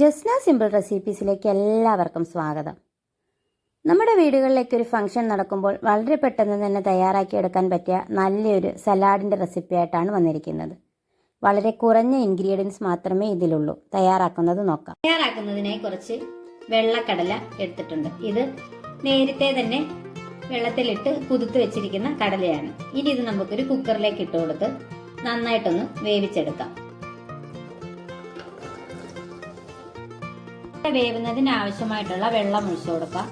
Jasna simple റെസിപ്പീസിലേക്ക് എല്ലാവർക്കും സ്വാഗതം. നമ്മുടെ വീടുകളിലേക്ക് ഒരു ഫംഗ്ഷൻ നടക്കുമ്പോൾ വളരെ പെട്ടെന്ന് തന്നെ തയ്യാറാക്കിയെടുക്കാൻ പറ്റിയ നല്ലൊരു സലാഡിന്റെ റെസിപ്പിയായിട്ടാണ് വന്നിരിക്കുന്നത്. വളരെ കുറഞ്ഞ ഇൻഗ്രീഡിയൻസ് മാത്രമേ ഇതിലുള്ളൂ. തയ്യാറാക്കുന്നത് നോക്കാം. തയ്യാറാക്കുന്നതിനായി കുറച്ച് വെള്ളക്കടല എടുത്തിട്ടുണ്ട്. ഇത് നേരത്തെ തന്നെ വെള്ളത്തിലിട്ട് കുതിർത്ത് വെച്ചിരിക്കുന്ന കടലയാണ്. ഇനി ഇത് നമുക്കൊരു കുക്കറിലേക്ക് ഇട്ട് കൊടുത്ത് നന്നായിട്ടൊന്ന് വേവിച്ചെടുക്കാം. വേവുന്നതിന് ആവശ്യമായിട്ടുള്ള വെള്ളം ഒഴിച്ചു കൊടുക്കാം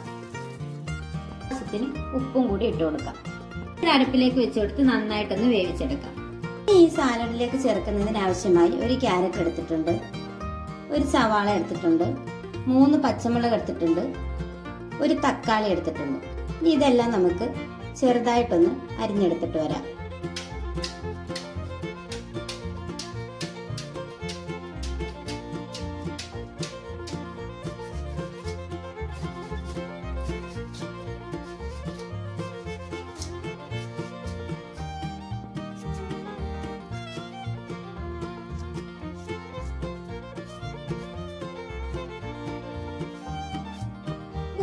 ആവശ്യത്തിന് ഉപ്പും കൂടി ഇട്ട് കൊടുക്കാം അരപ്പിലേക്ക് വെച്ച് കൊടുത്ത് നന്നായിട്ടൊന്ന് വേവിച്ചെടുക്കാം. ഈ സാലഡിലേക്ക് ചേർക്കുന്നതിന് ആവശ്യമായി ഒരു ക്യാരറ്റ് എടുത്തിട്ടുണ്ട്. ഒരു സവാള എടുത്തിട്ടുണ്ട്. മൂന്ന് പച്ചമുളക് എടുത്തിട്ടുണ്ട്. ഒരു തക്കാളി എടുത്തിട്ടുണ്ട്. ഇനി ഇതെല്ലാം നമുക്ക് ചെറുതായിട്ടൊന്ന് അരിഞ്ഞെടുത്തിട്ട് വരാം.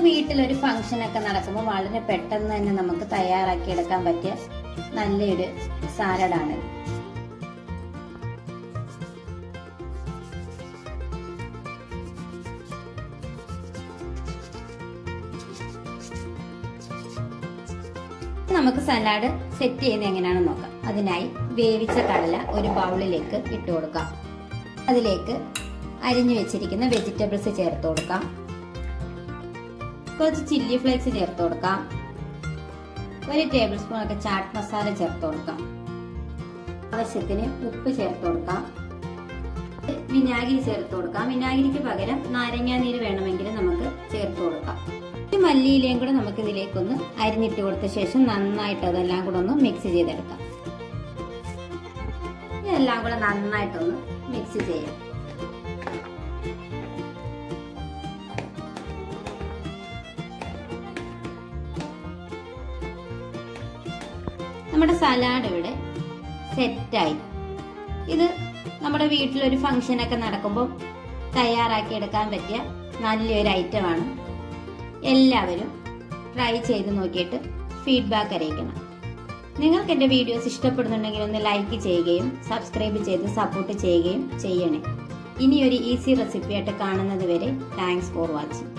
വീട്ടിലൊരു ഫംഗ്ഷൻ ഒക്കെ നടക്കുമ്പോൾ വളരെ പെട്ടെന്ന് തന്നെ നമുക്ക് തയ്യാറാക്കി എടുക്കാൻ പറ്റിയ നല്ലൊരു സാലഡാണ്. നമുക്ക് സലാഡ് സെറ്റ് ചെയ്യുന്നത് എങ്ങനെയാണെന്ന് നോക്കാം. അതിനായി വേവിച്ച കടല ഒരു ബൗളിലേക്ക് ഇട്ട് കൊടുക്കാം. അതിലേക്ക് അരിഞ്ഞു വെച്ചിരിക്കുന്ന വെജിറ്റബിൾസ് ചേർത്ത് കൊടുക്കാം. കുറച്ച് ചില്ലി ഫ്ലേക്സ് ചേർത്ത് കൊടുക്കാം. ഒരു ടേബിൾ സ്പൂൺ ഒക്കെ ചാട്ട് മസാല ചേർത്ത് കൊടുക്കാം. ആവശ്യത്തിന് ഉപ്പ് ചേർത്ത് കൊടുക്കാം. വിനാഗിരി ചേർത്ത് കൊടുക്കാം. വിനാഗിരിക്ക് പകരം നാരങ്ങാ നീര് വേണമെങ്കിൽ നമുക്ക് ചേർത്ത് കൊടുക്കാം. ഒരു മല്ലിയിലയും കൂടെ നമുക്ക് ഇതിലേക്കൊന്ന് അരിഞ്ഞിട്ട് കൊടുത്ത ശേഷം നന്നായിട്ട് അതെല്ലാം കൂടെ ഒന്ന് മിക്സ് ചെയ്തെടുക്കാം. ഇതെല്ലാം കൂടെ നന്നായിട്ടൊന്ന് മിക്സ് ചെയ്യാം. നമ്മുടെ സലാഡ് ഇവിടെ സെറ്റായി ഇത് നമ്മുടെ വീട്ടിലൊരു ഫംഗ്ഷനൊക്കെ നടക്കുമ്പോൾ തയ്യാറാക്കി എടുക്കാൻ പറ്റിയ നല്ലൊരു ഐറ്റമാണ് എല്ലാവരും ട്രൈ ചെയ്ത് നോക്കിയിട്ട് ഫീഡ്ബാക്ക് അറിയിക്കണം. നിങ്ങൾക്ക് എന്റെ വീഡിയോസ് ഇഷ്ടപ്പെടുന്നുണ്ടെങ്കിൽ ഒന്ന് ലൈക്ക് ചെയ്യുകയും സബ്സ്ക്രൈബ് ചെയ്ത് സപ്പോർട്ട് ചെയ്യുകയും ചെയ്യണേ. ഇനിയൊരു ഈസി റെസിപ്പി ആയിട്ട് കാണുന്നത് വരെ താങ്ക്സ് ഫോർ വാച്ചിങ്